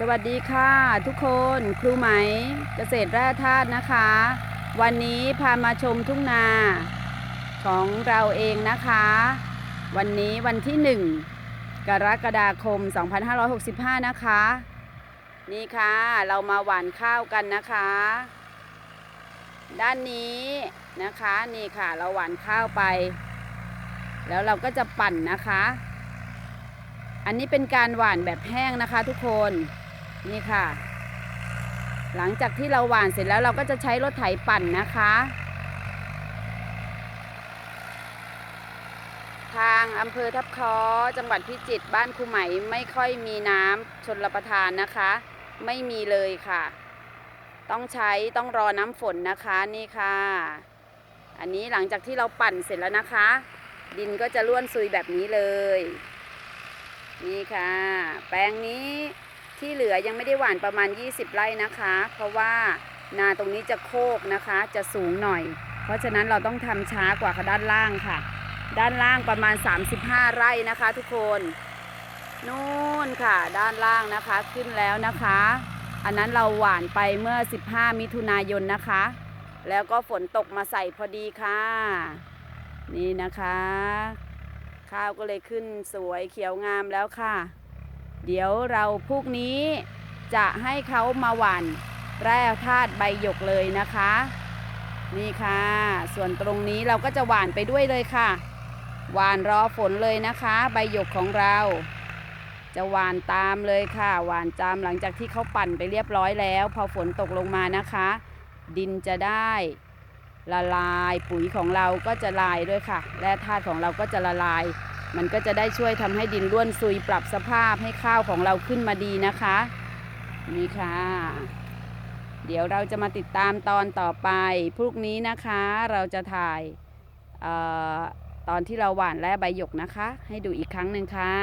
สวัสดีค่ะทุกคนครูไหมเกษตรแร่ธาตุนะคะ วันนี้พามาชมทุ่งนาของเราเองนะคะ วันนี้วันที่ 1 กรกฎาคม 2565 นะคะ นี่ค่ะเรามาหว่านข้าวกันนะคะ ด้านนี้นะคะนี่ค่ะเราหว่านข้าวไป แล้วเราก็จะปั่นนะคะอันนี้เป็นการหว่านแบบแห้งนะคะทุกคน นี่ค่ะ หลังจากที่เราหว่านเสร็จแล้วเราก็จะใช้รถไถปั่นนะคะ ทางอำเภอทับคอจังหวัดพิจิตรบ้านคูไหมไม่ค่อยมีน้ำชนรับประทานนะคะ ไม่มีเลยค่ะ ต้องใช้ต้องรอน้ำฝนนะคะนี่ค่ะ อันนี้หลังจากที่เราปั่นเสร็จแล้วนะคะ ดินก็จะร่วนซุยแบบนี้เลย นี่ค่ะ แปลงนี้ ที่เหลือยังไม่ได้หว่านประมาณ 20 ไร่นะคะ เพราะว่านาตรงนี้จะโคกนะคะ จะสูงหน่อย เพราะฉะนั้นเราต้องทำช้ากว่าด้านล่างค่ะ ด้านล่างประมาณ 35 ไร่นะคะ ทุกคนนู่นค่ะ ด้านล่างนะคะขึ้นแล้วนะคะ อันนั้นเราหว่านไปเมื่อ 15 มิถุนายนนะคะ แล้วก็ฝนตกมาใส่พอดีค่ะ นี่นะคะ ข้าวก็เลยขึ้นสวยเขียวงามแล้วค่ะ เดี๋ยวเราพรุ่งนี้จะให้เขามาหวานแร่ธาตุใบหยกเลยนะคะ นี่ค่ะ ส่วนตรงนี้เราก็จะหวานไปด้วยเลยค่ะ หวานรอฝนเลยนะคะ ใบหยกของเรา จะหวานตามเลยค่ะ หวานตามหลังจากที่เขาปั่นไปเรียบร้อยแล้ว พอฝนตกลงมานะคะ ดินจะได้ละลายปุ๋ยของเราก็จะลายด้วยค่ะแร่ธาตุของเราก็จะละลาย มันก็จะได้ช่วยทำให้ดินร่วนซุยปรับสภาพให้ข้าวของเราขึ้นมาดีนะคะ นี่ค่ะ เดี๋ยวเราจะมาติดตามตอนต่อไปพรุ่งนี้นะคะเราจะถ่ายออตอนที่เราหว่านแร่ใบหยกนะคะ ให้ดูอีกครั้งหนึ่งค่ะ